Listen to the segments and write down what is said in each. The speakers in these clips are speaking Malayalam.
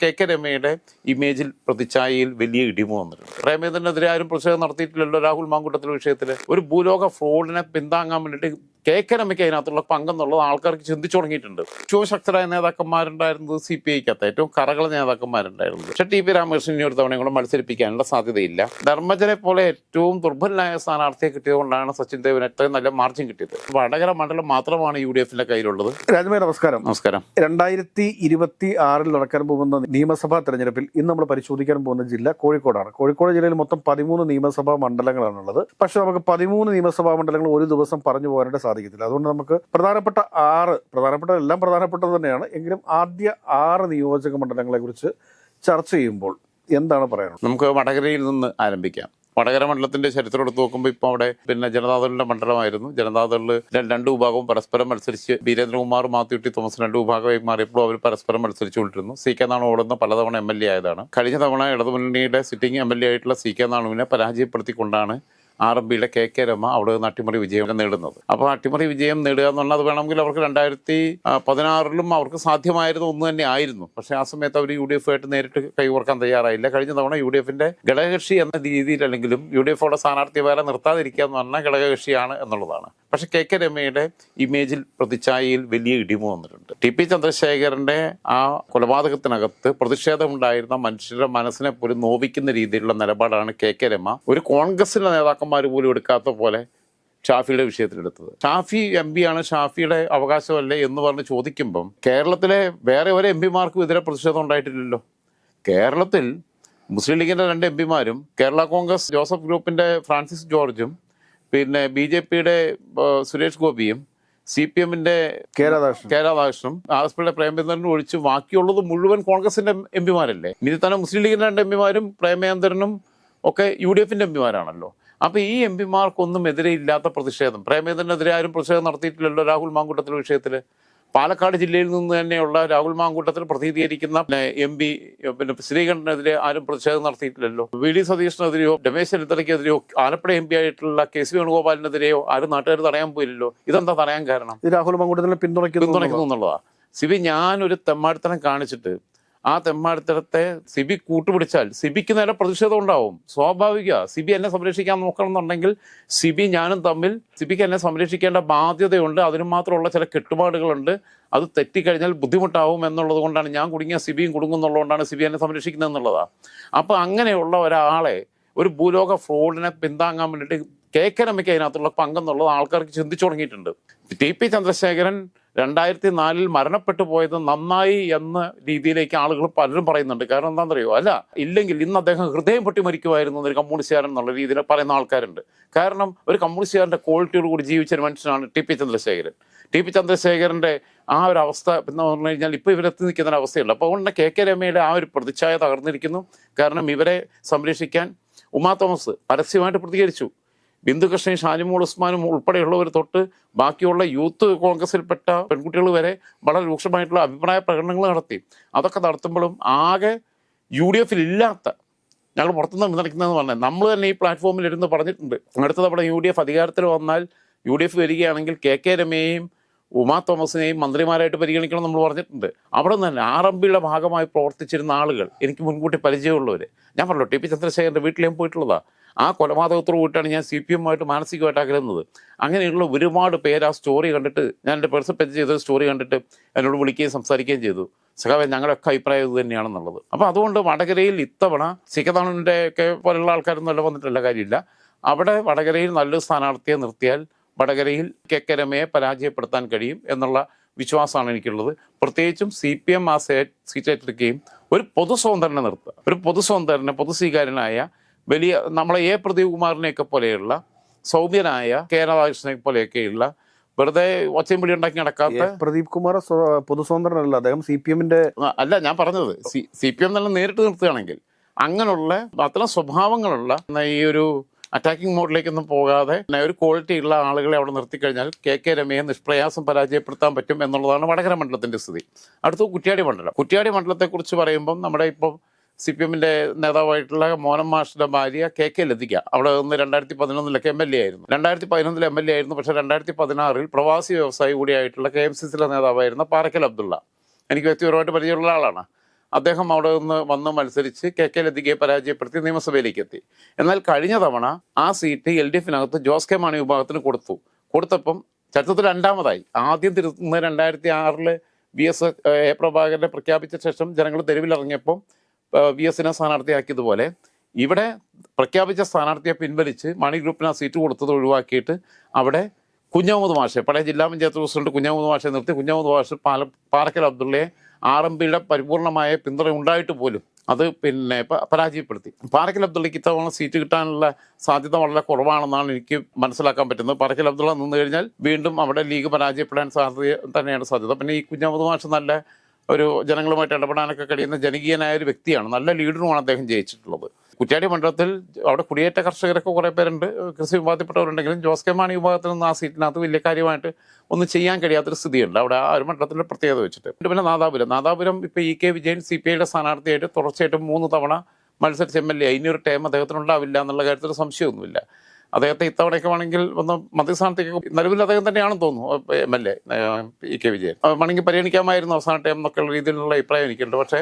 കെ കെ രമയുടെ ഇമേജിൽ പ്രതിച്ഛായയിൽ വലിയ ഇടിമു വന്നിട്ടുണ്ട്. പ്രേമേന്ദ്രനെതിരെ ആരും പ്രതിഷേധം നടത്തിയിട്ടില്ലല്ലോ രാഹുൽ മാങ്കൂട്ടത്തിലെ വിഷയത്തിൽ ഒരു ഭൂലോക ഫ്രോഡിനെ പിന്താങ്ങാൻ വേണ്ടിയിട്ട് കെ കെ രമയ്ക്ക് അതിനകത്തുള്ള പങ്കെന്നുള്ളത് ആൾക്കാർക്ക് ചിന്തിച്ചു തുടങ്ങിയിട്ടുണ്ട്. ഏറ്റവും ശക്തരായ നേതാക്കന്മാരുണ്ടായിരുന്നത് സി പി ഐക്കകത്ത് ഏറ്റവും കറകള നേതാക്കന്മാരുണ്ടായിരുന്നത്. പക്ഷേ ടി പി രാമകൃഷ്ണൻ ഒരു തവണയും കൂടെ മത്സരിപ്പിക്കാനുള്ള സാധ്യതയില്ല. ധർമ്മജനെ പോലെ ഏറ്റവും ദുർബലനായ സ്ഥാനാർത്ഥിയെ കിട്ടിയതുകൊണ്ടാണ് സച്ചിൻ ദേവിന് ഏറ്റവും നല്ല മാർജിൻ കിട്ടിയത്. വടകര മണ്ഡലം മാത്രമാണ് യു ഡി എഫിന്റെ കയ്യിലുള്ളത്. രാജമേ നമസ്കാരം. നമസ്കാരം. രണ്ടായിരത്തി ഇരുപത്തി ആറിൽ നടക്കാൻ പോകുന്ന നിയമസഭാ തെരഞ്ഞെടുപ്പിൽ ഇന്ന് നമ്മൾ പരിശോധിക്കാൻ പോകുന്ന ജില്ല കോഴിക്കോടാണ്. കോഴിക്കോട് ജില്ലയിൽ മൊത്തം പതിമൂന്ന് നിയമസഭാ മണ്ഡലങ്ങളാണുള്ളത്. പക്ഷെ നമുക്ക് പതിമൂന്ന് നിയമസഭാ മണ്ഡലങ്ങൾ ഒരു ദിവസം പറഞ്ഞു പോകാനായിട്ട് സാധിക്കത്തില്ല അതുകൊണ്ട് നമുക്ക് പ്രധാനപ്പെട്ട ആറ് പ്രധാനപ്പെട്ട എല്ലാം പ്രധാനപ്പെട്ടത് തന്നെയാണ്. എങ്കിലും ആദ്യ ആറ് നിയോജക മണ്ഡലങ്ങളെ കുറിച്ച് ചർച്ച ചെയ്യുമ്പോൾ എന്താണ് പറയാനുള്ളത്? നമുക്ക് വടകരയിൽ നിന്ന് ആരംഭിക്കാം. വടകര മണ്ഡലത്തിന്റെ ചരിത്രം എടുത്ത് നോക്കുമ്പോൾ ഇപ്പോൾ അവിടെ പിന്നെ ജനതാദളിന്റെ മണ്ഡലമായിരുന്നു. ജനതാദളിൽ രണ്ട് വിഭാഗവും പരസ്പരം മത്സരിച്ച് വീരേന്ദ്രകുമാർ മാത്യുട്ടി തോമസ് രണ്ട് വിഭാഗമായി മാറിയപ്പോൾ അവർ പരസ്പരം മത്സരിച്ചുകൊണ്ടിരുന്നു. സി കെ നാണു ഓടുന്ന പലതവണ എം എൽ എ ആയതാണ്. കഴിഞ്ഞ തവണ ഇടതുമുന്നണിയുടെ സിറ്റിംഗ് എം എൽ എ ആയിട്ടുള്ള സി കെ നാണുവിനെ പരാജയപ്പെടുത്തിക്കൊണ്ടാണ് ആർ എം പിയുടെ കെ കെ രമ അവിടെ നിന്ന് അട്ടിമറി വിജയം നേടുന്നത്. അപ്പോൾ അട്ടിമറി വിജയം നേടുക എന്നുള്ളത് വേണമെങ്കിൽ അവർക്ക് രണ്ടായിരത്തി പതിനാറിലും അവർക്ക് സാധ്യമായിരുന്ന ഒന്ന് തന്നെ ആയിരുന്നു. പക്ഷേ ആ സമയത്ത് അവർ യു ഡി എഫ് ആയിട്ട് നേരിട്ട് കൈകോർക്കാൻ തയ്യാറായില്ല. കഴിഞ്ഞ തവണ യു ഡി എഫിന്റെ ഘടകകക്ഷി എന്ന രീതിയിലല്ലെങ്കിലും യു ഡി എഫോടെ സ്ഥാനാർത്ഥി വേറെ നിർത്താതിരിക്കുക എന്ന് പറഞ്ഞാൽ ഘടകകക്ഷിയാണ് എന്നുള്ളതാണ്. പക്ഷേ കെ കെ രമയുടെ ഇമേജിൽ പ്രതിച്ഛായയിൽ വലിയ ഇടിമ വന്നിട്ടുണ്ട്. ടി പി ചന്ദ്രശേഖരന്റെ ആ കൊലപാതകത്തിനകത്ത് പ്രതിഷേധമുണ്ടായിരുന്ന മനുഷ്യരുടെ മനസ്സിനെ പോലും നോവിക്കുന്ന രീതിയിലുള്ള നിലപാടാണ് കെ കെ രമ. ഒരു കോൺഗ്രസിന്റെ നേതാക്കന്മാർ പോലും എടുക്കാത്ത പോലെ ഷാഫിയുടെ വിഷയത്തിലെടുത്തത് ഷാഫി എം പി ആണ്. ഷാഫിയുടെ അവകാശമല്ലേ എന്ന് പറഞ്ഞ് ചോദിക്കുമ്പം കേരളത്തിലെ വേറെ ഒരു എം പിമാർക്കും ഇതിലെ പ്രതിഷേധം ഉണ്ടായിട്ടില്ലല്ലോ. കേരളത്തിൽ മുസ്ലിം ലീഗിന്റെ രണ്ട് എം പിമാരും കേരള കോൺഗ്രസ് ജോസഫ് ഗ്രൂപ്പിന്റെ ഫ്രാൻസിസ് ജോർജും പിന്നെ ബി ജെ പിയുടെ സുരേഷ് ഗോപിയും സി പി എമ്മിന്റെ കെ രാധാകൃഷ്ണനും ആർ എസ് പിയുടെ പ്രേമചന്ദ്രനും ഒഴിച്ച് ബാക്കിയുള്ളത് മുഴുവൻ കോൺഗ്രസിന്റെ എം പിമാരല്ലേ ഇനി തന്നെ മുസ്ലിം ലീഗിന്റെ രണ്ട് എം പിമാരും പ്രേമചന്ദ്രനും ഒക്കെ യു ഡി എഫിന്റെ എം പിമാരാണല്ലോ അപ്പൊ ഈ എം പിമാർക്കൊന്നും എതിരെ ഇല്ലാത്ത പ്രതിഷേധം. പ്രേമേന്ദ്രനെതിരെ ആരും പ്രതിഷേധം നടത്തിയിട്ടില്ലല്ലോ രാഹുൽ മാങ്കൂട്ടത്തിലെ വിഷയത്തിൽ പാലക്കാട് ജില്ലയിൽ നിന്ന് തന്നെയുള്ള രാഹുൽ മാങ്കൂട്ടത്തിൽ പ്രതിനിധീകരിക്കുന്ന എം പി പിന്നെ ശ്രീകണ്ഠനെതിരെ ആരും പ്രതിഷേധം നടത്തിയിട്ടില്ലല്ലോ. വി ഡി സതീഷിനെതിരെയോ രമേശ് ചെന്നിത്തലയ്ക്കെതിരെയോ ആലപ്പുഴ എം പി ആയിട്ടുള്ള കെ സി വേണുഗോപാലിനെതിരെയോ ആരും നാട്ടുകാർ തടയാൻ പോയില്ലല്ലോ. ഇതെന്താ തടയാൻ കാരണം? രാഹുൽ മാങ്കൂട്ടത്തിനെ പിന്തുണയ്ക്കുന്നു പിന്തുണയ്ക്കുന്നു എന്നുള്ളതാ. സിബി ഞാനൊരു തെമ്മാടിത്തനം കാണിച്ചിട്ട് ആ തെമ്മാടിത്തരത്തെ സിബി കൂട്ടുപിടിച്ചാൽ സിബിക്ക് നേരെ പ്രതിഷേധം ഉണ്ടാവും. സ്വാഭാവിക സിബി എന്നെ സംരക്ഷിക്കാൻ നോക്കണം എന്നുണ്ടെങ്കിൽ സിബി ഞാനും തമ്മിൽ സിബിക്ക് എന്നെ സംരക്ഷിക്കേണ്ട ബാധ്യതയുണ്ട്. അതിന് മാത്രമുള്ള ചില കെട്ടുപാടുകളുണ്ട്. അത് തെറ്റിക്കഴിഞ്ഞാൽ ബുദ്ധിമുട്ടാവും എന്നുള്ളത് കൊണ്ടാണ് ഞാൻ കുടുങ്ങിയ സിബിയും കുടുങ്ങുന്നുള്ളതുകൊണ്ടാണ് സിബി എന്നെ സംരക്ഷിക്കുന്നത് എന്നുള്ളതാ. അപ്പോൾ അങ്ങനെയുള്ള ഒരാളെ ഒരു ഭൂലോക ഫ്രോഡിനെ പിന്താങ്ങാൻ വേണ്ടിയിട്ട് കെ അതിനകത്തുള്ള പങ്കെന്നുള്ളത് ആൾക്കാർക്ക് ചിന്തിച്ചു തുടങ്ങിയിട്ടുണ്ട്. ടി പി ചന്ദ്രശേഖരൻ രണ്ടായിരത്തി നാലിൽ മരണപ്പെട്ടു പോയത് നന്നായി എന്ന രീതിയിലേക്ക് ആളുകൾ പലരും പറയുന്നുണ്ട്. കാരണം എന്താണെന്നറിയോ? അല്ല ഇല്ലെങ്കിൽ ഇന്ന് അദ്ദേഹം ഹൃദയം പൊട്ടി മരിക്കുമായിരുന്നു ഒരു കമ്മ്യൂണിസ്റ്റുകാരൻ എന്നുള്ള രീതിയിൽ പറയുന്ന ആൾക്കാരുണ്ട്. കാരണം ഒരു കമ്മ്യൂണിസ്റ്റുകാരന്റെ ക്വാളിറ്റിയോട് കൂടി ജീവിച്ച ഒരു മനുഷ്യനാണ് T P Chandrasekharan. T P ചന്ദ്രശേഖരന്റെ ആ ഒരു അവസ്ഥ എന്ന് പറഞ്ഞു കഴിഞ്ഞാൽ ഇപ്പോൾ ഇവരെത്തി നിൽക്കുന്ന ഒരു അവസ്ഥയുണ്ട്. അപ്പോൾ അതുകൊണ്ട് കെ കെ രമയുടെ ആ ഒരു പ്രതിച്ഛായ തകർന്നിരിക്കുന്നു. കാരണം ഇവരെ സംരക്ഷിക്കാൻ ഉമാ തോമസ് പരസ്യമായിട്ട് പ്രതികരിച്ചു. ബിന്ദുകൃഷ്ണൻ ഷാനിമോൾ ഉസ്മാനും ഉൾപ്പെടെയുള്ളവർ തൊട്ട് ബാക്കിയുള്ള യൂത്ത് കോൺഗ്രസിൽപ്പെട്ട പെൺകുട്ടികൾ വരെ വളരെ രൂക്ഷമായിട്ടുള്ള അഭിപ്രായ പ്രകടനങ്ങൾ നടത്തി. അതൊക്കെ നടത്തുമ്പോഴും ആകെ യു ഡി എഫിൽ ഇല്ലാത്ത ഞങ്ങൾ പുറത്തുനിന്ന് പിന്തുണയ്ക്കുന്നതെന്ന് പറഞ്ഞാൽ നമ്മൾ തന്നെ ഈ പ്ലാറ്റ്ഫോമിൽ ഇരുന്ന് പറഞ്ഞിട്ടുണ്ട്. അടുത്ത തവണ യു ഡി എഫ് അധികാരത്തിൽ വന്നാൽ യു ഡി എഫ് വരികയാണെങ്കിൽ കെ കെ രമയെയും ഉമാ തോമസിനെയും മന്ത്രിമാരായിട്ട് പരിഗണിക്കണം നമ്മൾ പറഞ്ഞിട്ടുണ്ട്. അവിടെ നിന്ന് തന്നെ ആർ എം പിയുടെ ഭാഗമായി പ്രവർത്തിച്ചിരുന്ന ആളുകൾ എനിക്ക് മുൻകൂട്ടി പരിചയമുള്ളവർ ഞാൻ പറഞ്ഞു ടി പി ചന്ദ്രശേഖരന്റെ വീട്ടിൽ ഞാൻ പോയിട്ടുള്ളതാ. ആ കൊലപാതകത്തോട് കൂട്ടാണ് ഞാൻ സി പി എമ്മുമായിട്ട് മാനസികമായിട്ട് അകലുന്നത് അങ്ങനെയുള്ള ഒരുപാട് പേര് ആ സ്റ്റോറി കണ്ടിട്ട് ഞാൻ എന്റെ പെർസെപ്റ്റ് ചെയ്ത സ്റ്റോറി കണ്ടിട്ട് എന്നോട് വിളിക്കുകയും സംസാരിക്കുകയും ചെയ്തു. സഖാവെ ഞങ്ങളുടെയൊക്കെ അഭിപ്രായം ഇത് തന്നെയാണെന്നുള്ളത്. അപ്പോൾ അതുകൊണ്ട് വടകരയിൽ ഇത്തവണ സിഖതാണന്റെ ഒക്കെ പോലുള്ള ആൾക്കാരൊന്നും അല്ല വന്നിട്ടുള്ള കാര്യമില്ല. അവിടെ വടകരയിൽ നല്ലൊരു സ്ഥാനാർത്ഥിയെ നിർത്തിയാൽ വടകരയിൽ കെ പരാജയപ്പെടുത്താൻ കഴിയും എന്നുള്ള വിശ്വാസമാണ് എനിക്കുള്ളത്. പ്രത്യേകിച്ചും സി പി എം ആ സീറ്റ് ഏറ്റെടുക്കുകയും ഒരു പൊതു സ്വതന്ത്രനെ നിർത്തുക. ഒരു പൊതു സ്വതന്ത്രനെ പൊതു സ്വീകാര്യനായ വലിയ നമ്മളെ എ പ്രദീപ് പോലെയുള്ള സൗമ്യനായ കെ രാധാകൃഷ്ണനെ പോലെയൊക്കെയുള്ള വെറുതെ ഒച്ചയും പിടി ഉണ്ടാക്കി നടക്കാത്ത പ്രദീപ് കുമാർ സ്വ- പൊതുസ്വതന്ത്രനല്ല. അദ്ദേഹം സി പി എമ്മിന്റെ അല്ല ഞാൻ പറഞ്ഞത് സി പി എം തന്നെ നേരിട്ട് നിർത്തുകയാണെങ്കിൽ അങ്ങനെയുള്ള അത്തരം സ്വഭാവങ്ങളുള്ള ഈ ഒരു അറ്റാക്കിംഗ് മോഡിലേക്കൊന്നും പോകാതെ ഒരു ക്വാളിറ്റി ഉള്ള ആളുകളെ അവിടെ നിർത്തിക്കഴിഞ്ഞാൽ കെ കെ രമയെ നിഷ്പ്രയാസം പരാജയപ്പെടുത്താൻ പറ്റും എന്നുള്ളതാണ് വടകര മണ്ഡലത്തിന്റെ സ്ഥിതി. അടുത്ത കുറ്റ്യാടി മണ്ഡലം. കുറ്റ്യാടി മണ്ഡലത്തെക്കുറിച്ച് പറയുമ്പം നമ്മുടെ ഇപ്പം സി പി എമ്മിന്റെ നേതാവായിട്ടുള്ള മോനം മാഷിന്റെ ഭാര്യ കെ കെ ലതിക. അവിടെ നിന്ന് രണ്ടായിരത്തി പതിനൊന്നിലൊക്കെ എം എൽ എ ആയിരുന്നു. രണ്ടായിരത്തി പതിനൊന്നിൽ എം എൽ എ ആയിരുന്നു. പക്ഷെ രണ്ടായിരത്തി പതിനാറിൽ പ്രവാസി വ്യവസായി കൂടിയായിട്ടുള്ള കെ എം സി സിയിലെ നേതാവായിരുന്ന പാറക്കൽ അബ്ദുള്ള. എനിക്ക് വ്യക്തിപരമായിട്ട് പരിചയമുള്ള ആളാണ്. അദ്ദേഹം അവിടെ നിന്ന് വന്ന് മത്സരിച്ച് കെ കെ ലതികയെ പരാജയപ്പെടുത്തി നിയമസഭയിലേക്ക് എത്തി. എന്നാൽ കഴിഞ്ഞ തവണ ആ സീറ്റ് എൽ ഡി എഫിനകത്ത് ജോസ് കെ മാണി വിഭാഗത്തിന് കൊടുത്തു. കൊടുത്തപ്പം ചരിത്രത്തിൽ രണ്ടാമതായി. ആദ്യം തിരുത്തുന്നത് രണ്ടായിരത്തി ആറിൽ വി എസ് എ പ്രഭാകരനെ പ്രഖ്യാപിച്ച ശേഷം ജനങ്ങൾ തെരുവിലിറങ്ങിയപ്പോൾ വി എസിനെ സ്ഥാനാർത്ഥിയാക്കിയതുപോലെ ഇവിടെ പ്രഖ്യാപിച്ച സ്ഥാനാർത്ഥിയെ പിൻവലിച്ച് മണി ഗ്രൂപ്പിന് ആ സീറ്റ് കൊടുത്തത് ഒഴിവാക്കിയിട്ട് അവിടെ കുഞ്ഞാമുദ് മാഷെ പഴയ ജില്ലാ പഞ്ചായത്ത് പ്രസിഡന്റ് കുഞ്ഞാമുദ് മാഷെ നിർത്തി. കുഞ്ഞാമുദ് മാഷ് പാല പാറക്കൽ അബ്ദുള്ളയെ ആർ എം പിയുടെ പരിപൂർണമായ പിന്തുണ ഉണ്ടായിട്ട് പോലും അത് പിന്നെ പരാജയപ്പെടുത്തി. പാറക്കൽ അബ്ദുള്ളയ്ക്ക് ഇത്തവണ സീറ്റ് കിട്ടാനുള്ള സാധ്യത വളരെ കുറവാണെന്നാണ് എനിക്ക് മനസ്സിലാക്കാൻ പറ്റുന്നത്. പാറക്കൽ അബ്ദുള്ള നിന്ന് കഴിഞ്ഞാൽ വീണ്ടും അവിടെ ലീഗ് പരാജയപ്പെടാൻ സാധ്യത തന്നെയാണ് സാധ്യത. പിന്നെ ഈ കുഞ്ഞാമുദ് മാഷ് നല്ല ഒരു ജനങ്ങളുമായിട്ട് ഇടപെടാനൊക്കെ കഴിയുന്ന ജനകീയനായ ഒരു വ്യക്തിയാണ്. നല്ല ലീഡറുമാണ് അദ്ദേഹം ജയിച്ചിട്ടുള്ളത്. കുറ്റ്യാടി മണ്ഡലത്തിൽ അവിടെ കുടിയേറ്റ കർഷകരൊക്കെ കുറേ പേരുണ്ട്. കൃഷി വിഭാഗത്തിൽപ്പെട്ടവരുണ്ടെങ്കിലും ജോസ് കെ മാണി വിഭാഗത്തിൽ നിന്ന് ആ സീറ്റിനകത്ത് വലിയ കാര്യമായിട്ട് ഒന്നും ചെയ്യാൻ കഴിയാത്തൊരു സ്ഥിതിയുണ്ട്. അവിടെ ആ ഒരു മണ്ഡലത്തിന്റെ പ്രത്യേകത വെച്ചിട്ട്. പിന്നെ നാദാപുരം. നാദാപുരം ഇപ്പോൾ E K Vijayan C P ഐയുടെ സ്ഥാനാർത്ഥിയായിട്ട് തുടർച്ചയായിട്ടും മൂന്ന് തവണ മത്സരിച്ച എം എൽ എ ഇനിയൊരു ടൈം അദ്ദേഹത്തിനുണ്ടാവില്ല എന്നുള്ള കാര്യത്തിൽ സംശയമൊന്നുമില്ല. അദ്ദേഹത്തെ ഇത്തവണയൊക്കെ വേണമെങ്കിൽ ഒന്ന് മന്ത്രിസ്ഥാനത്തേക്ക് നിലവിൽ അദ്ദേഹം തന്നെയാണെന്ന് തോന്നുന്നു. M L A E K Vijayan. വേണമെങ്കിൽ പരിഗണിക്കാമായിരുന്നു അവസാന ടൈം എന്നൊക്കെയുള്ള രീതിയിലുള്ള അഭിപ്രായം എനിക്കുണ്ട്. പക്ഷേ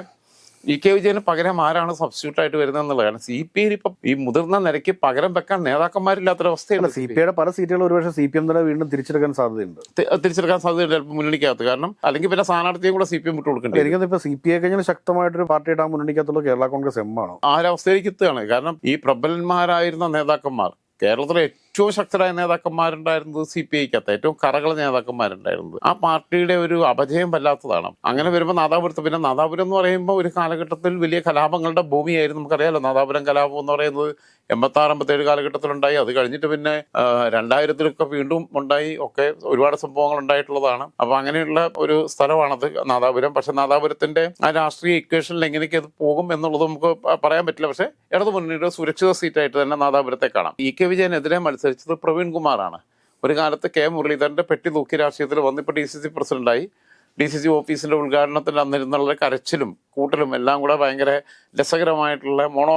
ഇ കെ വിജയന് പകരം ആരാണ് സബ്സ്റ്റിറ്റ്യൂട്ട് ആയിട്ട് വരുന്നത് എന്നുള്ളതാണ് സി പി ഐയിൽ ഇപ്പം ഈ മുതിർന്ന നിരക്ക് പകരം വെക്കാൻ നേതാക്കന്മാരില്ലാത്തൊരു അവസ്ഥയാണ് സി പി ഐയുടെ പല സീറ്റുകളും ഒരുപക്ഷെ സി പി എം തന്നെ വീണ്ടും തിരിച്ചെടുക്കാൻ സാധ്യതയുണ്ട്. തിരിച്ചെടുക്കാൻ സാധ്യതയുണ്ട് ചിലപ്പോൾ മുന്നണിക്കകത്ത്. കാരണം അല്ലെങ്കിൽ പിന്നെ സ്ഥാനാർത്ഥിയും കൂടെ സി പി എം വിട്ടു കൊടുക്കേണ്ടി എനിക്ക് ഇപ്പോൾ ഇപ്പൊ സി പി ഐ കഴിഞ്ഞാൽ ശക്തമായിട്ടൊരു പാർട്ടിയുടെ ആ മുന്നണിക്കകത്തുള്ള കേരള കോൺഗ്രസ് എം ആണ്? ആ ഒരു അവസ്ഥയിലേക്ക് എത്തുകയാണ്. കാരണം ഈ പ്രബലന്മാരായിരുന്ന നേതാക്കന്മാർ കേരളത്തിലെ ഏറ്റവും ശക്തരായ നേതാക്കന്മാരുണ്ടായിരുന്നത് സി പി ഐക്കകത്ത് ഏറ്റവും കറകള നേതാക്കന്മാരുണ്ടായിരുന്നത്. ആ പാർട്ടിയുടെ ഒരു അപജയം വല്ലാത്തതാണ്. അങ്ങനെ വരുമ്പോൾ നാദാപുരത്ത് പിന്നെ നാദാപുരം എന്ന് പറയുമ്പോൾ ഒരു കാലഘട്ടത്തിൽ വലിയ കലാപങ്ങളുടെ ഭൂമിയായിരുന്നു. നമുക്കറിയാലോ നാദാപുരം കലാപം എന്ന് പറയുന്നത് എൺപത്തി ആറ് എൺപത്തേഴ് കാലഘട്ടത്തിലുണ്ടായി. അത് കഴിഞ്ഞിട്ട് പിന്നെ രണ്ടായിരത്തിലൊക്കെ വീണ്ടും ഉണ്ടായി. ഒക്കെ ഒരുപാട് സംഭവങ്ങൾ ഉണ്ടായിട്ടുള്ളതാണ്. അപ്പൊ അങ്ങനെയുള്ള ഒരു സ്ഥലമാണത് നാദാപുരം. പക്ഷെ നാദാപുരത്തിന്റെ ആ രാഷ്ട്രീയ ഇക്വേഷനിൽ എങ്ങനെയൊക്കെ അത് പോകും എന്നുള്ളത് നമുക്ക് പറയാൻ പറ്റില്ല. പക്ഷെ ഇടതു മുന്നണിയുടെ സുരക്ഷിത സീറ്റായിട്ട് തന്നെ നാദാപുരത്തെ കാണാം. ഇ. കെ. വിജയനെതിരെ മത്സരിച്ചത് പ്രവീൺ കുമാറാണ്. ഒരു കാലത്ത് കെ. മുരളീധരന്റെ പെട്ടി തൂക്കി രാഷ്ട്രീയത്തിൽ വന്നിപ്പോ ഡി സി സി പ്രസിഡന്റായി. ഡി സി സി ഓഫീസിന്റെ ഉദ്ഘാടനത്തിൽ അന്നിരുന്നുള്ള കരച്ചിലും കൂട്ടലും എല്ലാം കൂടെ ഭയങ്കര രസകരമായിട്ടുള്ള മോണോ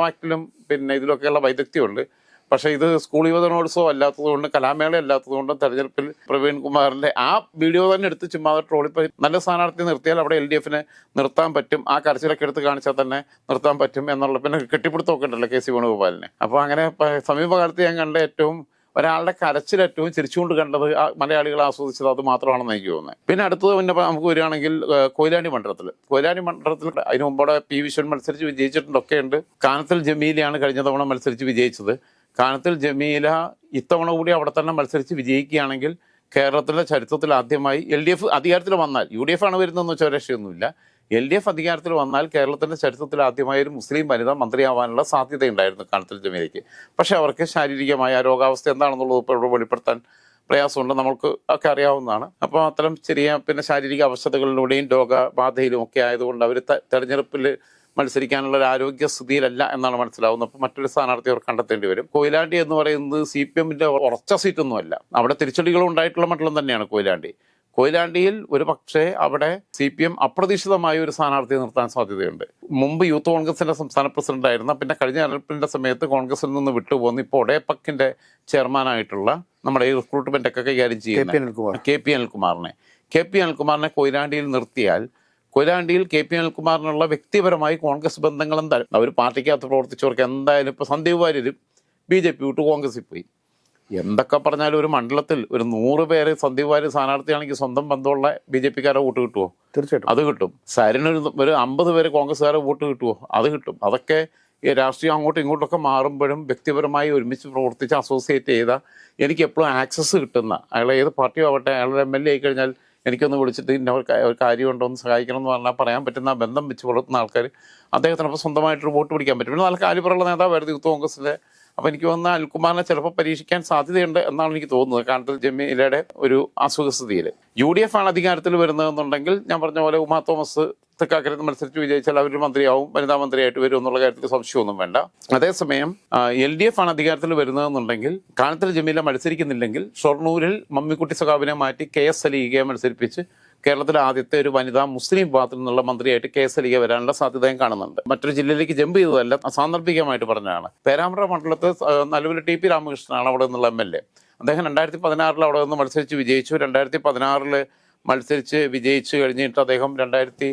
പിന്നെ ഇതിലൊക്കെയുള്ള വൈദഗ്ധ്യമുണ്ട്. പക്ഷേ ഇത് സ്കൂൾ യുവജനോത്സവം അല്ലാത്തതുകൊണ്ടും കലാമേള അല്ലാത്തതുകൊണ്ടും തെരഞ്ഞെടുപ്പിൽ പ്രവീൺ കുമാറിന്റെ ആ വീഡിയോ തന്നെ എടുത്ത് ചുമ്മാ ട്രോളി നല്ല സ്ഥാനാർത്ഥി നിർത്തിയാൽ അവിടെ എൽ ഡി എഫിന് നിർത്താൻ പറ്റും ആ കരച്ചിലൊക്കെ എടുത്ത് കാണിച്ചാൽ തന്നെ നിർത്താൻ പറ്റും എന്നുള്ള പിന്നെ കെട്ടിപ്പിടുത്തമൊക്കെ ഉണ്ടല്ലോ കെ സി വേണുഗോപാലിനെ. അപ്പോൾ അങ്ങനെ സമീപകാലത്ത് ഞാൻ കണ്ട ഏറ്റവും ഒരാളുടെ കരച്ചിൽ ഏറ്റവും ചിരിച്ചുകൊണ്ട് കണ്ടത് മലയാളികൾ ആസ്വദിച്ചത് അത് മാത്രമാണെന്ന് എനിക്ക് തോന്നുന്നത് പിന്നെ അടുത്തത് പിന്നെ നമുക്ക് വരികയാണെങ്കിൽ കൊയിലാണ്ടി മണ്ഡലത്തിൽ കൊയിലാണ്ടി മണ്ഡലത്തിൽ അതിന് മുമ്പോടെ പി വിശ്വൻ മത്സരിച്ച് വിജയിച്ചിട്ടുണ്ടൊക്കെ ഉണ്ട് കാനത്തിൽ ജമീലയാണ് കഴിഞ്ഞ തവണ മത്സരിച്ച് വിജയിച്ചത്. കാനത്തിൽ ജമീല ഇത്തവണ കൂടി അവിടെ തന്നെ മത്സരിച്ച് വിജയിക്കുകയാണെങ്കിൽ കേരളത്തിലെ ചരിത്രത്തിൽ ആദ്യമായി എൽ ഡി എഫ് അധികാരത്തിൽ വന്നാൽ യു ഡി എഫ് ആണ് വരുന്നതെന്ന് വെച്ചാൽ രക്ഷയൊന്നുമില്ല. എൽ ഡി എഫ് അധികാരത്തിൽ വന്നാൽ കേരളത്തിന്റെ ചരിത്രത്തിൽ ആദ്യമായി ഒരു മുസ്ലിം വനിത മന്ത്രിയാവാനുള്ള സാധ്യതയുണ്ടായിരുന്നു കാനത്തിൽ ജമീലയ്ക്ക്. പക്ഷേ അവർക്ക് ശാരീരികമായ രോഗാവസ്ഥ എന്താണെന്നുള്ളത് ഇപ്പോൾ ഇവിടെ വെളിപ്പെടുത്താൻ പ്രയാസമുണ്ട്. നമുക്ക് ഒക്കെ അറിയാവുന്നതാണ്. അപ്പോൾ അത്തരം ചെറിയ പിന്നെ ശാരീരിക അവശതകളിലൂടെയും രോഗബാധയിലും ഒക്കെ ആയതുകൊണ്ട് അവർ തെരഞ്ഞെടുപ്പിൽ മത്സരിക്കാനുള്ള ഒരു ആരോഗ്യ സ്ഥിതിയിലല്ല എന്നാണ് മനസ്സിലാവുന്നത്. അപ്പോൾ മറ്റൊരു സ്ഥാനാർത്ഥി അവർ കണ്ടെത്തേണ്ടി വരും. കൊയിലാണ്ടി എന്ന് പറയുന്നത് സി പി എമ്മിന്റെ ഉറച്ച സീറ്റൊന്നുമല്ല. അവിടെ തിരിച്ചടികളും ഉണ്ടായിട്ടുള്ള മണ്ഡലം തന്നെയാണ് കൊയിലാണ്ടി. കൊയിലാണ്ടിയിൽ ഒരു പക്ഷേ അവിടെ സി പി എം അപ്രതീക്ഷിതമായ ഒരു സ്ഥാനാർത്ഥിയെ നിർത്താൻ സാധ്യതയുണ്ട്. മുമ്പ് യൂത്ത് കോൺഗ്രസിന്റെ സംസ്ഥാന പ്രസിഡന്റ് ആയിരുന്ന പിന്നെ കഴിഞ്ഞ തെരഞ്ഞെടുപ്പിന്റെ സമയത്ത് കോൺഗ്രസിൽ നിന്ന് വിട്ടുപോന്ന് ഇപ്പോൾ ഒടേപ്പക്കിന്റെ ചെയർമാനായിട്ടുള്ള നമ്മുടെ ഈ റിക്രൂട്ട്മെന്റ് ഒക്കെ കൈകാര്യം ചെയ്യുന്ന കെ പി അനിൽകുമാറിനെ. കെ പി അനിൽകുമാറിനെ കൊയിലാണ്ടിയിൽ നിർത്തിയാൽ കൊയിലാണ്ടിയിൽ കെ പി അനിൽകുമാറിനുള്ള വ്യക്തിപരമായി കോൺഗ്രസ് ബന്ധങ്ങൾ എന്തായാലും അവർ പാർട്ടിക്കകത്ത് പ്രവർത്തിച്ചവർക്ക് എന്തായാലും ഇപ്പൊ സന്ദീപ് വാര്യരും ബി ജെ പി വിട്ട് കോൺഗ്രസിൽ പോയി. എന്തൊക്കെ പറഞ്ഞാലും ഒരു മണ്ഡലത്തിൽ ഒരു നൂറ് പേര് സന്ദീപ് വാര്യർ സ്ഥാനാർത്ഥിയാണെങ്കിൽ സ്വന്തം ബന്ധമുള്ള ബി ജെ പിക്കാരെ വോട്ട് കിട്ടുമോ തീർച്ചയായിട്ടും. അത് കിട്ടും. സരിന് ഒരു അമ്പത് പേര് കോൺഗ്രസ്സുകാരെ വോട്ട് കിട്ടുമോ അത് കിട്ടും. അതൊക്കെ ഈ രാഷ്ട്രീയം അങ്ങോട്ടും ഇങ്ങോട്ടൊക്കെ മാറുമ്പോഴും വ്യക്തിപരമായി ഒരുമിച്ച് പ്രവർത്തിച്ച് അസോസിയേറ്റ് ചെയ്ത എനിക്ക് എപ്പോഴും ആക്സസ് കിട്ടുന്ന അയാൾ ഏത് പാർട്ടിയോ ആവട്ടെ അയാളുടെ എം എൽ എ ആയി കഴിഞ്ഞാൽ എനിക്കൊന്ന് വിളിച്ചിട്ട് ഇന്ന ഒരു ഒരു കാര്യമുണ്ടോ ഒന്ന് സഹായിക്കണം എന്ന് പറഞ്ഞാൽ പറയാൻ പറ്റുന്ന ബന്ധം വെച്ച് പുലർത്തുന്ന ആൾക്കാർ സ്വന്തമായിട്ട് സ്വന്തമായിട്ടൊരു വോട്ട് പിടിക്കാൻ പറ്റും. പിന്നെ നല്ല കാലിബറുള്ള നേതാവായിരുന്നു യൂത്ത് കോൺഗ്രസിലെ അപ്പോൾ എനിക്ക് തോന്നുന്ന അൽകുമാറിനെ ചിലപ്പോൾ പരീക്ഷിക്കാൻ സാധ്യതയുണ്ട് എന്നാണ് എനിക്ക് തോന്നുന്നത്. കാരണത്തിൽ ജമീലയുടെ ഒരു അസുഖസ്ഥിതിയിൽ യു ഡി എഫ് ആണ് അധികാരത്തിൽ വരുന്നതെന്നുണ്ടെങ്കിൽ ഞാൻ പറഞ്ഞ പോലെ ഉമാ തോമസ് തൃക്കാക്കരത്ത് മത്സരിച്ച് വിജയിച്ചാൽ അവർ മന്ത്രിയാവും വനിതാ മന്ത്രിയായിട്ട് വരും എന്നുള്ള കാര്യത്തിൽ സംശയമൊന്നും വേണ്ട. അതേസമയം എൽ ഡി എഫ് ആണ് അധികാരത്തിൽ വരുന്നതെന്നുണ്ടെങ്കിൽ കാനത്തിൽ ജമീല മത്സരിക്കുന്നില്ലെങ്കിൽ ഷൊർണൂരിൽ മമ്മിക്കുട്ടി സഖാബിനെ മാറ്റി കെ എസ് അലീഗയെ മത്സരിപ്പിച്ച് കേരളത്തിലെ ആദ്യത്തെ ഒരു വനിതാ മുസ്ലിം വിഭാഗത്തിൽ നിന്നുള്ള മന്ത്രിയായിട്ട് കെ എസ് അലിക വരാനുള്ള സാധ്യതയും കാണുന്നുണ്ട്. മറ്റൊരു ജില്ലയിലേക്ക് ജമ്പ് ചെയ്തതല്ല സാന്ദർഭികമായിട്ട് പറഞ്ഞതാണ്. പേരാമ്പ്ര മണ്ഡലത്തെ നിലവിൽ ടി പി രാമകൃഷ്ണനാണ് അവിടെ നിന്നുള്ള എം എൽ എ. അദ്ദേഹം രണ്ടായിരത്തി പതിനാറിൽ അവിടെ നിന്ന് മത്സരിച്ച് വിജയിച്ചു. രണ്ടായിരത്തി പതിനാറിൽ മത്സരിച്ച് വിജയിച്ചു കഴിഞ്ഞിട്ട് അദ്ദേഹം രണ്ടായിരത്തി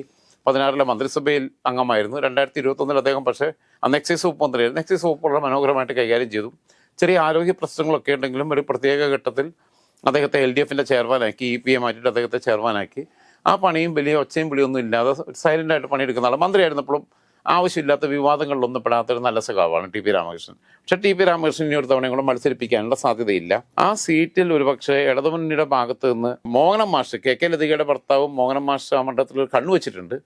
പതിനാറിലെ മന്ത്രിസഭയിൽ അംഗമായിരുന്നു. രണ്ടായിരത്തി ഇരുപത്തൊന്നിൽ അദ്ദേഹം പക്ഷേ അന്ന് എക്സൈസ് വകുപ്പ് മന്ത്രിയായിരുന്നു. എക്സൈസ് വകുപ്പ് വളരെ മനോഹരമായിട്ട് കൈകാര്യം ചെയ്തു. ചെറിയ ആരോഗ്യ പ്രശ്നങ്ങളൊക്കെ ഉണ്ടെങ്കിലും ഒരു പ്രത്യേക ഘട്ടത്തിൽ അദ്ദേഹത്തെ എൽ ഡി എഫിന്റെ ചെയർമാനാക്കി ഇ പി എ മാറ്റിയിട്ട് അദ്ദേഹത്തെ ചെയർമാനാക്കി. ആ പണിയും വലിയ ഒച്ചയും വിളിയൊന്നും ഇല്ലാതെ സൈലന്റായിട്ട് പണിയെടുക്കുന്ന ആൾ മന്ത്രിയായിരുന്നപ്പോഴും ആവശ്യമില്ലാത്ത വിവാദങ്ങളിലൊന്നും പെടാത്തൊരു നല്ല സഖാവാണ് ടി പി രാമകൃഷ്ണൻ. പക്ഷേ ടി പി രാമകൃഷ്ണൻ ഇനി ഒരു തവണയും കൂടെ മത്സരിപ്പിക്കാനുള്ള സാധ്യതയില്ല. ആ സീറ്റിൽ ഒരുപക്ഷെ ഇടതുമുന്നണിയുടെ ഭാഗത്ത് നിന്ന് മോഹനം മാഷ് കെ കെ ലതികയുടെ ഭർത്താവും മോഹനം മാഷ് ആ മണ്ഡലത്തിൽ കണ്ണുവച്ചിട്ടുണ്ട്.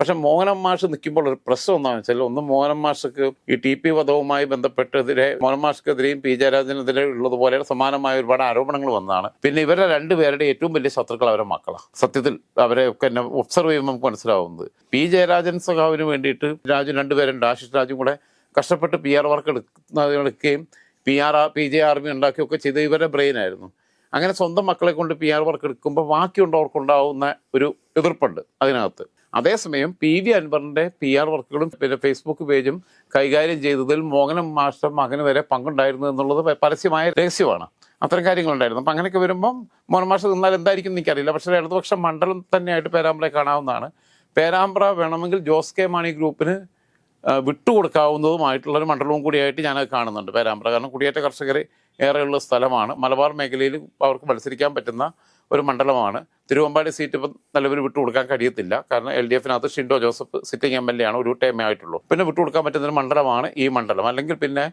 പക്ഷെ മോഹനം മാഷ് നിൽക്കുമ്പോൾ ഒരു പ്രശ്നം എന്താണെന്ന് വെച്ചാൽ ഒന്ന് മോഹനം മാഷക്ക് ഈ ടി പി വധവുമായി ബന്ധപ്പെട്ടെതിരെ മോഹൻ മാഷ്ക്കെതിരെയും പി ജയരാജനെതിരെ ഉള്ളതുപോലെ സമാനമായ ഒരുപാട് ആരോപണങ്ങൾ വന്നതാണ്. പിന്നെ ഇവരുടെ രണ്ടുപേരുടെ ഏറ്റവും വലിയ ശത്രുക്കൾ അവരുടെ മക്കളാണ് സത്യത്തിൽ അവരെ ഒക്കെ എന്നെ ഒബ്സർവ് ചെയ്യുമ്പോൾ നമുക്ക് മനസ്സിലാവുന്നത്. പി ജയരാജൻ സഖാവിന് വേണ്ടിയിട്ട് രാജു രണ്ടുപേരുണ്ട് ആശിഷ് രാജും കൂടെ കഷ്ടപ്പെട്ട് പി ആർ വർക്ക് എടുക്കുകയും P R P J army ഉണ്ടാക്കുകയൊക്കെ ചെയ്ത് ഇവരുടെ ബ്രെയിൻ ആയിരുന്നു. അങ്ങനെ സ്വന്തം മക്കളെ കൊണ്ട് പി ആർ വർക്ക് എടുക്കുമ്പോൾ ബാക്കിയുള്ളവർക്കുണ്ടാവുന്ന ഒരു എതിർപ്പുണ്ട് അതിനകത്ത്. അതേസമയം പി വി അൻവറിന്റെ പി ആർ വർക്കുകളും പിന്നെ ഫേസ്ബുക്ക് പേജും കൈകാര്യം ചെയ്തതിൽ മോഹനം മാഷ്ട മകന് വരെ പങ്കുണ്ടായിരുന്നു എന്നുള്ളത് പരസ്യമായ രഹസ്യമാണ്. അത്തരം കാര്യങ്ങളുണ്ടായിരുന്നു. അപ്പം അങ്ങനെയൊക്കെ വരുമ്പം മോഹൻ മാഷ് നിന്നാൽ എന്തായിരിക്കും എനിക്കറിയില്ല. പക്ഷേ ഇടതുപക്ഷ മണ്ഡലം തന്നെയായിട്ട് പേരാമ്പ്രയെ കാണാവുന്നതാണ്. പേരാമ്പ്ര വേണമെങ്കിൽ ജോസ് കെ മാണി ഗ്രൂപ്പിന് വിട്ടുകൊടുക്കാവുന്നതുമായിട്ടുള്ളൊരു മണ്ഡലവും കൂടിയായിട്ട് ഞാനത് കാണുന്നുണ്ട് പേരാമ്പ്ര. കാരണം കുടിയേറ്റ കർഷകർ ഏറെയുള്ള സ്ഥലമാണ്. മലബാർ മേഖലയിൽ അവർക്ക് മത്സരിക്കാൻ പറ്റുന്ന ഒരു മണ്ഡലമാണ്. തിരുവമ്പാടി സീറ്റ് ഇപ്പം നിലവിൽ വിട്ടുകൊടുക്കാൻ കഴിയത്തില്ല. കാരണം L D എഫിനകത്ത് Shindo Joseph sitting M L A ആണ് ഒരു ടൈമേ ആയിട്ടുള്ളൂ. പിന്നെ വിട്ടുകൊടുക്കാൻ പറ്റുന്ന ഒരു മണ്ഡലമാണ് ഈ മണ്ഡലം. അല്ലെങ്കിൽ പിന്നെ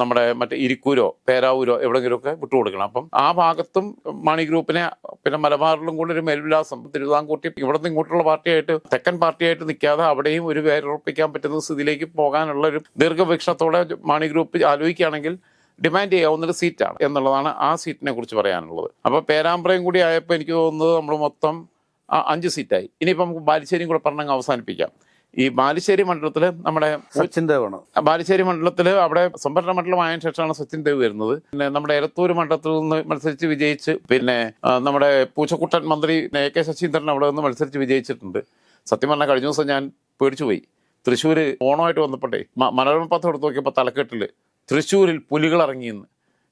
നമ്മുടെ മറ്റേ ഇരിക്കൂരോ പേരാവൂരോ എവിടെയെങ്കിലുമൊക്കെ വിട്ടുകൊടുക്കണം അപ്പം ആ ഭാഗത്തും മണി ഗ്രൂപ്പിനെ പിന്നെ മലബാറിലും കൂടെ ഒരു മേൽവിലാസം തിരുവിതാംകൂട്ടി ഇവിടെ നിന്ന് ഇങ്ങോട്ടുള്ള പാർട്ടിയായിട്ട് തെക്കൻ പാർട്ടിയായിട്ട് നിൽക്കാതെ അവിടെയും ഒരു വേരുറപ്പിക്കാൻ പറ്റുന്ന സ്ഥിതിയിലേക്ക് പോകാനുള്ള ഒരു ദീർഘവീക്ഷണത്തോടെ മണി ഗ്രൂപ്പ് ആലോചിക്കുകയാണെങ്കിൽ ഡിമാൻഡ് ചെയ്യാവുന്ന ഒരു സീറ്റാണ് എന്നുള്ളതാണ് ആ സീറ്റിനെ കുറിച്ച് പറയാനുള്ളത്. അപ്പോൾ പേരാമ്പ്രയും കൂടി ആയപ്പോൾ എനിക്ക് തോന്നുന്നത് നമ്മൾ മൊത്തം അഞ്ച് സീറ്റായി. ഇനിയിപ്പോൾ നമുക്ക് ബാലുശ്ശേരിയും കൂടെ പറഞ്ഞങ്ങ് അവസാനിപ്പിക്കാം. ഈ ബാലുശ്ശേരി മണ്ഡലത്തിൽ നമ്മുടെ സച്ചിൻ ദേവാണ് ബാലുശ്ശേരി മണ്ഡലത്തിൽ അവിടെ സംഭരണ മണ്ഡലമായതിനു ശേഷമാണ് സച്ചിൻ ദേവ് വരുന്നത്. പിന്നെ നമ്മുടെ എലത്തൂർ മണ്ഡലത്തിൽ നിന്ന് മത്സരിച്ച് വിജയിച്ച് പിന്നെ നമ്മുടെ പൂച്ചക്കുട്ടൻ മന്ത്രി എ കെ ശശീന്ദ്രൻ അവിടെ നിന്ന് മത്സരിച്ച് വിജയിച്ചിട്ടുണ്ട്. സത്യം പറഞ്ഞാൽ കഴിഞ്ഞ ദിവസം ഞാൻ പേടിച്ചുപോയി തൃശ്ശൂർ ഓണമായിട്ട് വന്നപ്പോട്ടെ മനോരമ പത്രം എടുത്ത് നോക്കിയപ്പോൾ തലക്കെട്ടിൽ തൃശ്ശൂരിൽ പുലികൾ ഇറങ്ങിയെന്ന്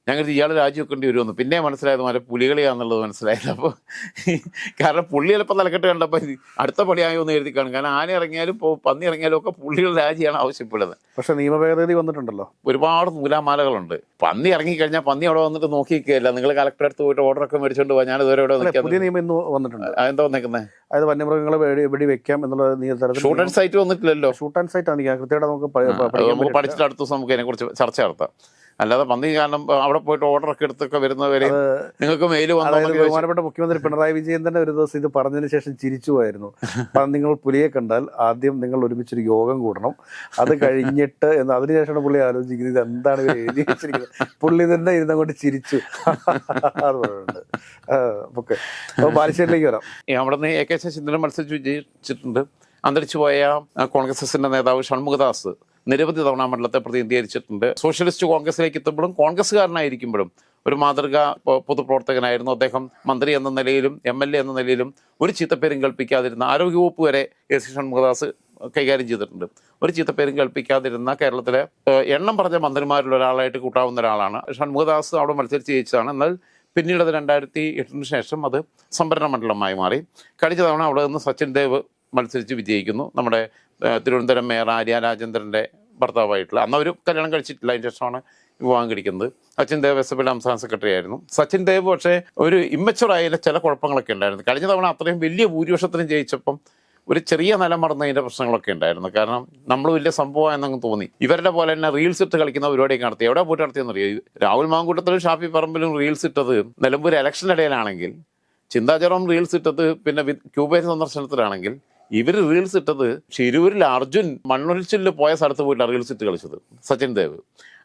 ഞങ്ങൾ ഇയാൾ രാജിവെക്കേണ്ടി വരുമെന്ന്. പിന്നെ മനസ്സിലായത് മറ്റേ പുലികളിയാന്നുള്ളത് മനസ്സിലായത്. അപ്പോൾ കാരണം പുള്ളി ചിലപ്പോൾ തലക്കെട്ട് കണ്ടപ്പോൾ അടുത്ത പണിയായോ എന്ന് എഴുതി കാണും. കാരണം ആന ഇറങ്ങിയാലും പന്നി ഇറങ്ങിയാലും ഒക്കെ പുള്ളികൾ രാജിയാണ് ആവശ്യപ്പെടുന്നത്. പക്ഷെ നിയമഭേദഗതി വന്നിട്ടുണ്ടല്ലോ. ഒരുപാട് നൂലാമാലകളുണ്ട്. പന്നി ഇറങ്ങിക്കഴിഞ്ഞാൽ പന്നി അവിടെ വന്നിട്ട് നോക്കി നിൽക്കുകയല്ല നിങ്ങൾ കളക്ടറെ അടുത്ത് പോയിട്ട് ഓർഡറൊക്കെ മേടിച്ചുകൊണ്ട് പോകാൻ ഞാൻ ഇതുവരെ ഇവിടെ പുതിയ നിയമം ഇന്ന് വന്നിട്ടുണ്ട്. എന്താ വന്നേക്കുന്നത് അതായത് വന്യമൃഗങ്ങളെ വെടി വെക്കാം എന്നുള്ള നിയമത്തിൽ ഷൂട്ട് ആൻഡ് സൈറ്റ് വന്നിട്ടില്ലല്ലോ. ഷൂട്ട് ആൻഡ് സൈറ്റ് ആണ് കൃത്യമായിട്ട് നമുക്ക്. പഠിച്ചിട്ട് അടുത്ത ദിവസം നമുക്ക് അതിനെക്കുറിച്ച് ചർച്ച നടത്താം. അല്ലാതെ പന്നി കാരണം അവിടെ പോയിട്ട് ഓർഡർ ഒക്കെ എടുത്തൊക്കെ വരുന്നവരെ നിങ്ങൾക്ക് മെയിൽ ബഹുമാനപ്പെട്ട മുഖ്യമന്ത്രി പിണറായി വിജയൻ തന്നെ ഒരു ദിവസം ഇത് പറഞ്ഞതിന് ശേഷം ചിരിച്ചു പോയിരുന്നു കാരണം നിങ്ങൾ പുലിയെ കണ്ടാൽ ആദ്യം നിങ്ങൾ ഒരുമിച്ചൊരു യോഗം കൂടണം. അത് കഴിഞ്ഞിട്ട് എന്ന് അതിനുശേഷമാണ് പുള്ളി ആലോചിക്കുന്നത് ഇത് എന്താണ് ഇവർ എഴുതി വെച്ചിരിക്കുന്നത്. പുള്ളി തന്നെ കൊണ്ട് ചിരിച്ചു. അത് പറയുന്നുണ്ട്. ഓക്കെ. അപ്പോൾ ബാലുശ്ശേരിയിലേക്ക് വരാം. അവിടെ നിന്ന് എ കെ ശശീന്ദ്രൻ മത്സരിച്ച് വിജയിച്ചിട്ടുണ്ട്. അന്തരിച്ചു പോയ ആ, കോൺഗ്രസ് എസിന്റെ നേതാവ് ഷൺമുഖദാസ്. നിരവധി തവണ മണ്ഡലത്തെ പ്രതിനിധീകരിച്ചിട്ടുണ്ട്. സോഷ്യലിസ്റ്റ് കോൺഗ്രസിലേക്ക് എത്തുമ്പോഴും കോൺഗ്രസ്സുകാരനായിരിക്കുമ്പോഴും ഒരു മാതൃക പൊതുപ്രവർത്തകനായിരുന്നു. അദ്ദേഹം മന്ത്രി എന്ന നിലയിലും എം എൽ എ എന്ന നിലയിലും ഒരു ചീത്തപ്പേരും കൽപ്പിക്കാതിരുന്ന ആരോഗ്യവകുപ്പ് വരെ എ സി ഷൺമുഖദാസ് കൈകാര്യം ചെയ്തിട്ടുണ്ട്. ഒരു ചീത്തപ്പേരും കൽപ്പിക്കാതിരുന്ന കേരളത്തിലെ എണ്ണം പറഞ്ഞ മന്ത്രിമാരിൽ ഒരാളായിട്ട് കൂട്ടാവുന്ന ഒരാളാണ്. ഷൺമുഖദാസ് അവിടെ മത്സരിച്ച് ജയിച്ചതാണ്. എന്നാൽ പിന്നീട് അത് രണ്ടായിരത്തി എട്ടിന് ശേഷം അത് സംഭരണ മണ്ഡലമായി മാറി. കഴിഞ്ഞ തവണ അവിടെ നിന്ന് സച്ചിൻ ദേവ് മത്സരിച്ച് വിജയിക്കുന്നു. നമ്മുടെ തിരുവനന്തപുരം മേയർ ആര്യ രാജേന്ദ്രന്റെ ഭർത്താവായിട്ടുള്ള അന്ന് അവർ കല്യാണം കഴിച്ചിട്ടില്ല. അതിന് ശേഷമാണ് വിവാഹം കഴിക്കുന്നത്. സച്ചിൻ ദേവ് എസ് എഫിയുടെ സംസ്ഥാന സെക്രട്ടറി ആയിരുന്നു. സച്ചിൻ ദേവ് പക്ഷേ ഒരു ഇമ്മച്ചുറായതിലെ ചില കുഴപ്പങ്ങളൊക്കെ ഉണ്ടായിരുന്നു. കഴിഞ്ഞ തവണ അത്രയും വലിയ ഭൂരിപക്ഷത്തിനും ജയിച്ചപ്പം ഒരു ചെറിയ നിലം മറന്നതിന്റെ പ്രശ്നങ്ങളൊക്കെ ഉണ്ടായിരുന്നു. കാരണം നമ്മൾ വലിയ സംഭവം എന്നങ്ങ് തോന്നി. ഇവരുടെ പോലെ തന്നെ റീൽസ് ഇട്ട് കളിക്കുന്ന പരിപാടിയൊക്കെ നടത്തി. എവിടെ പോയിട്ട് നടത്തിയെന്ന് അറിയാം? രാഹുൽ മാങ്കൂട്ടത്തിലും ഷാഫി പറമ്പിലും റീൽസ് ഇട്ടത് നിലമ്പൂർ ഇലക്ഷൻ ഇടയിലാണെങ്കിൽ ചിന്താചരം റീൽസ് ഇട്ടത് പിന്നെ ക്യൂബൈൻ സന്ദർശനത്തിലാണെങ്കിൽ ഇവർ റീൽസ് ഇട്ടത് ഷിരൂരിൽ അർജുൻ മണ്ണൊലിച്ചിൽ പോയ സ്ഥലത്ത് പോയിട്ടാണ് റീൽസ് ഇട്ട് കളിച്ചത് സച്ചിൻ ദേവ്.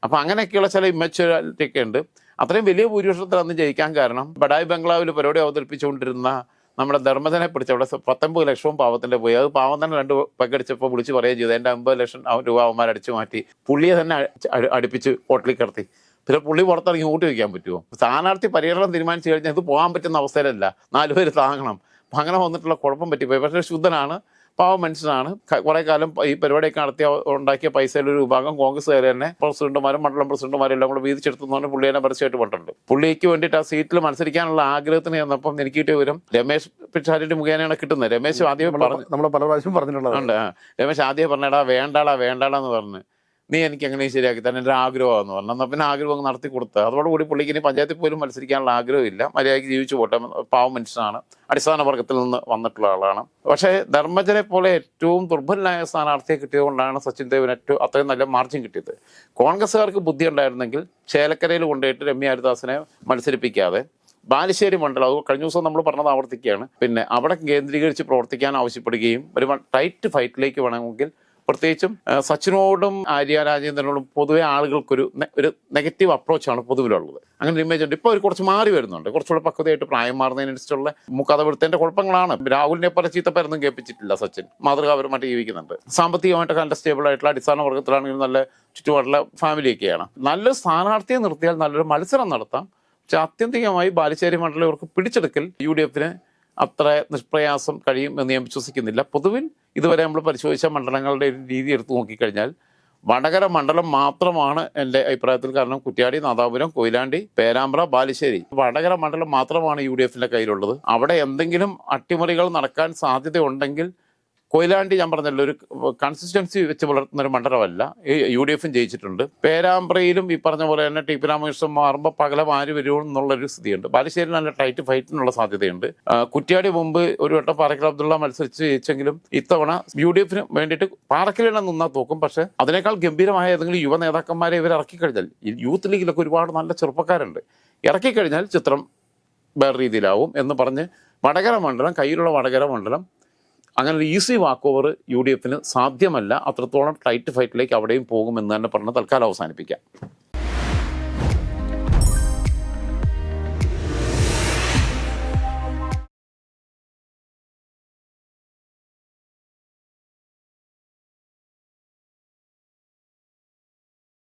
അപ്പം അങ്ങനെയൊക്കെയുള്ള ചില ഇമ്മച്വറാലിറ്റി ഒക്കെ ഉണ്ട്. അത്രയും വലിയ ഭൂരിപക്ഷത്തിൽ അന്ന് ജയിക്കാൻ കാരണം ബഡായി ബംഗ്ലാവിൽ പരിപാടി അവതരിപ്പിച്ചുകൊണ്ടിരുന്ന നമ്മുടെ ധർമ്മജനെ പിടിച്ച് അവിടെ പത്തൊമ്പത് ലക്ഷവും പാവത്തിന്റെ പോയി. അത് പാവം തന്നെ രണ്ട് പങ്കടിച്ചപ്പോൾ വിളിച്ച് പറയുകയും ചെയ്തു. എന്റെ അമ്പത് ലക്ഷം രൂപ അവന്മാർ അടിച്ചു മാറ്റി. പുള്ളിയെ തന്നെ അടുപ്പിച്ച് ഹോട്ടലിൽ കിടത്തി. പിന്നെ പുള്ളി പുറത്തിറങ്ങി ഊട്ടി വയ്ക്കാൻ പറ്റുമോ? സ്ഥാനാർത്ഥി പര്യടനം തീരുമാനിച്ചു കഴിഞ്ഞാൽ ഇത് പോകാൻ പറ്റുന്ന അവസ്ഥയിലല്ല. നാലുപേര് താങ്ങണം. അങ്ങനെ വന്നിട്ടുള്ള കുഴപ്പം പറ്റിപ്പോയി പക്ഷേ ശുദ്ധനാണ് പാവ മനുഷ്യനാണ്. കുറെ കാലം ഈ പരിപാടിയൊക്കെ നടത്തിയ ഉണ്ടാക്കിയ പൈസയിൽ ഒരു വിഭാഗം കോൺഗ്രസ്സുകാർ തന്നെ പ്രസിഡന്റുമാരും മണ്ഡലം പ്രസിഡന്റുമാരും എല്ലാം കൂടെ വീതിച്ചെടുത്തുകൊണ്ട് പുള്ളി തന്നെ പരസ്യമായിട്ട് പറഞ്ഞിട്ടുണ്ട് പുള്ളിക്ക് വേണ്ടിയിട്ട് ആ സീറ്റിൽ മത്സരിക്കാനുള്ള ആഗ്രഹത്തിന് ചെന്നപ്പം എനിക്ക് കിട്ടിയ വിവരം രമേശ് പിഷാരിന്റെ മുഖേനയാണ് കിട്ടുന്നത്. രമേശ് ആദ്യമേ പറഞ്ഞു നമ്മൾ പല പ്രാവശ്യം പറഞ്ഞിട്ടുള്ളത് രമേശ് ആദ്യമേ പറഞ്ഞടാ വേണ്ടാടാ വേണ്ടാടാ പറഞ്ഞു പറഞ്ഞ്. നീ എനിക്ക് അങ്ങനെ ശരിയാക്കി തന്നെ എന്റെ ആഗ്രഹമാണെന്ന് പറഞ്ഞു. എന്നാൽ പിന്നെ ആഗ്രഹം അങ്ങ് നടത്തി കൊടുത്ത്. അതോടുകൂടി പുള്ളിക്ക് ഇനി പഞ്ചായത്തിൽ പോലും മത്സരിക്കാനുള്ള ആഗ്രഹമില്ല. മര്യാദയ്ക്ക് ജീവിച്ചു പോട്ടെ പാവം മനുഷ്യനാണ്. അടിസ്ഥാന വർഗത്തിൽ നിന്ന് വന്നിട്ടുള്ള ആളാണ്. പക്ഷേ ധർമ്മജനെ പോലെ ഏറ്റവും ദുർബലനായ സ്ഥാനാർത്ഥിയെ കിട്ടിയതുകൊണ്ടാണ് സച്ചിൻ ദേവിന് ഏറ്റവും അത്രയും നല്ല മാർജിൻ കിട്ടിയത്. കോൺഗ്രസ്സുകാർക്ക് ബുദ്ധി ഉണ്ടായിരുന്നെങ്കിൽ ചേലക്കരയിൽ കൊണ്ടുപോയിട്ട് രമ്യ ഹരിദാസിനെ മത്സരിപ്പിക്കാതെ ബാലുശ്ശേരി മണ്ഡലം അത് കഴിഞ്ഞ ദിവസം നമ്മൾ പറഞ്ഞത് ആവർത്തിക്കുകയാണ്. പിന്നെ അവിടെ കേന്ദ്രീകരിച്ച് പ്രവർത്തിക്കാൻ ആവശ്യപ്പെടുകയും ഒരു ടൈറ്റ് ഫൈറ്റിലേക്ക് വേണമെങ്കിൽ പ്രത്യേകിച്ചും സച്ചിനോടും ആര്യ രാജേന്ദ്രനോടും പൊതുവെ ആളുകൾക്കൊരു ഒരു നെഗറ്റീവ് അപ്രോച്ചാണ് പൊതുവിലുള്ളത്. അങ്ങനെ ഒരു ഇമേജ് ഉണ്ട്. ഇപ്പോൾ അവർ കുറച്ച് മാറി വരുന്നുണ്ട്. കുറച്ചുകൂടെ പക്വതയായിട്ട് പ്രായം മാറുന്നതിനനുസരിച്ചുള്ള മുക്കഥ വിടുത്തതിന്റെ കുഴപ്പങ്ങളാണ്. രാഹുലിനെ പല ചീത്തപ്പേരൊന്നും കേൾപ്പിച്ചിട്ടില്ല സച്ചിൻ. മാതൃകാപരമായിട്ട് ജീവിക്കുന്നുണ്ട്. സാമ്പത്തികമായിട്ട് നല്ല സ്റ്റേബിൾ ആയിട്ടുള്ള അടിസ്ഥാന വർഗത്തിലാണെങ്കിലും നല്ല ചുറ്റുപാടുള്ള ഫാമിലിയൊക്കെയാണ് നല്ലൊരു സ്ഥാനാർത്ഥിയെ നിർത്തിയാൽ നല്ലൊരു മത്സരം നടത്താം. പക്ഷെ ആത്യന്തികമായി ബാലുശ്ശേരി മണ്ഡലം ഇവർക്ക് പിടിച്ചെടുക്കൽ യു ഡി എഫിന് അത്ര നിഷ്പ്രയാസം കഴിയും എന്ന് ഞാൻ വിശ്വസിക്കുന്നില്ല. പൊതുവിൽ ഇതുവരെ നമ്മൾ പരിശോധിച്ച മണ്ഡലങ്ങളുടെ ഒരു രീതി എടുത്തു നോക്കിക്കഴിഞ്ഞാൽ വടകര മണ്ഡലം മാത്രമാണ് എന്റെ അഭിപ്രായത്തിൽ കാരണം കുറ്റ്യാടി നാദാപുരം കൊയിലാണ്ടി പേരാമ്പ്ര ബാലുശ്ശേരി. വടകര മണ്ഡലം മാത്രമാണ് യു ഡി എഫിന്റെ കയ്യിലുള്ളത്. അവിടെ എന്തെങ്കിലും അട്ടിമറികൾ നടക്കാൻ സാധ്യതയുണ്ടെങ്കിൽ കൊയിലാണ്ടി ഞാൻ പറഞ്ഞല്ലോ ഒരു കൺസിസ്റ്റൻസി വെച്ച് പുലർത്തുന്ന ഒരു മണ്ഡലമല്ല യു ഡി എഫും ജയിച്ചിട്ടുണ്ട്. പേരാമ്പ്രയിലും ഈ പറഞ്ഞ പോലെ തന്നെ ടി പി രാമകൃഷ്ണൻ മാറുമ്പോൾ പകലം ആര് വരുമോ എന്നുള്ളൊരു സ്ഥിതിയുണ്ട്. ബാലുശ്ശേരി നല്ല ടൈറ്റ് ഫൈറ്റിനുള്ള സാധ്യതയുണ്ട്. കുറ്റിയാടി മുമ്പ് ഒരു വട്ടം പാറക്കൽ അബ്ദുള്ള മത്സരിച്ച് ജയിച്ചെങ്കിലും ഇത്തവണ യു ഡി എഫിന് വേണ്ടിയിട്ട് പാറക്കലിനെ നിന്നാൽ തോക്കും. പക്ഷേ അതിനേക്കാൾ ഗംഭീരമായ ഏതെങ്കിലും യുവ നേതാക്കന്മാരെ ഇവർ ഇറക്കി കഴിഞ്ഞാൽ യൂത്ത് ലീഗിലൊക്കെ ഒരുപാട് നല്ല ചെറുപ്പക്കാരുണ്ട്. ഇറക്കിക്കഴിഞ്ഞാൽ ചിത്രം വേറെ രീതിയിലാവും എന്ന് പറഞ്ഞ് വടകര മണ്ഡലം കയ്യിലുള്ള വടകര മണ്ഡലം അങ്ങനെ ഒരു easy walk over U D എഫിന് സാധ്യമല്ല. അത്രത്തോളം ടൈറ്റ് ഫൈറ്റിലേക്ക് അവിടെയും പോകുമെന്ന് തന്നെ പറഞ്ഞ് തൽക്കാലം അവസാനിപ്പിക്കാം.